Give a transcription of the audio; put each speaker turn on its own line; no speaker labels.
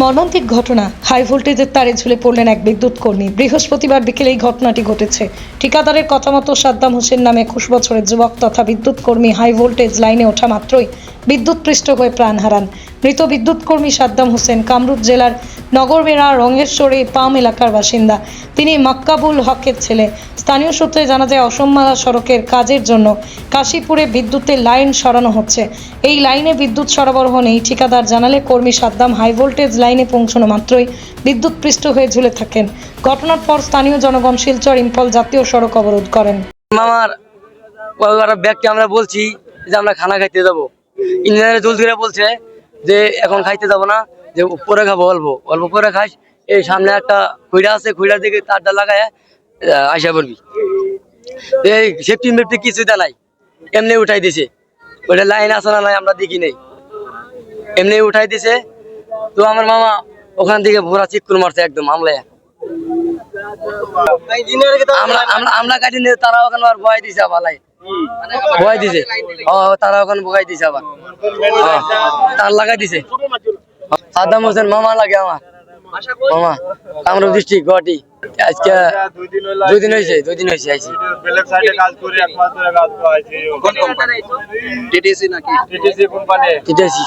মর্মান্তিক ঘটনা। হাই ভোল্টেজের তারে ঝুলে পড়লেন এক বিদ্যুৎ কর্মী। বৃহস্পতিবার বিকেলে এই ঘটনাটি ঘটেছে। ঠিকাদারের কথা মতো সাদ্দাম হোসেন নামে একুশ বছরের যুবক তথা বিদ্যুৎ কর্মী হাই ভোল্টেজ লাইনে ওঠা মাত্রই বিদ্যুৎ পৃষ্ঠ হয়ে প্রাণ হারান। মৃত বিদ্যুৎ কর্মী সাদ্দাম হোসেন কামরূপ জেলার নগরবেড়া, রঙেশ্বরী, পাম এলাকার বাসিন্দা। তিনি মাক্কাবুল হকের ছেলে। স্থানীয় সূত্রে জানা যায়, অসমমালা সড়কের কাজের জন্য কাশীপুরে বিদ্যুতের লাইন সরানো হচ্ছে। এই লাইনে বিদ্যুৎ সরবরাহ নেই। ঠিকাদার জানালে কর্মী সাদ্দাম, হাই ভোল্টেজ লাইনে পৌঁছানো মাত্রই বিদ্যুৎ পৃষ্ঠ হয়ে ঝুলে থাকেন। ঘটনার পর স্থানীয় জনগণ শিলচর ইম্ফল জাতীয় সড়ক অবরোধ করেন।
আমরা বলছি যে আমরা খানা খাইতে যাব। ইঞ্জিনিয়ার জলদি করে বলছে যে এখন খাইতে যাব না। যে পরে খাব অল্প। অল্প পরে খাইস এই সামনে একটা খুঁড়া আছে খুঁড়ার দিকে তারটা লাগায় আইসা পড়বি। এই সেফটি মেফটি কিছুটা নাই। এমনি উঠাই দিছে। ওটা লাইন আছে না নাই আমরা দেখি নেই। এমনি উঠাই দিছে। তো আমার মামা ওখান থেকে পুরা চিকুর মারছে একদম আমলায় আমরা আমরা আমরা কাটি নিয়ে তারা ওখানে আর ভয় দিছে আবার লাই ভয় দিছে। ও তারা ওখানে ভয় দিছে আবার। তার লাগাই দিছে। সাদ্দাম হোসেন মামা লাগে আমার। মামা কামরূপ ডিস্ট্রিক্ট গুয়াহাটি। আজকে দুই দিন হয়েছে দুই দিন হয়েছে আইছি।
টিটিসি নাকি?
TTC company.
আছে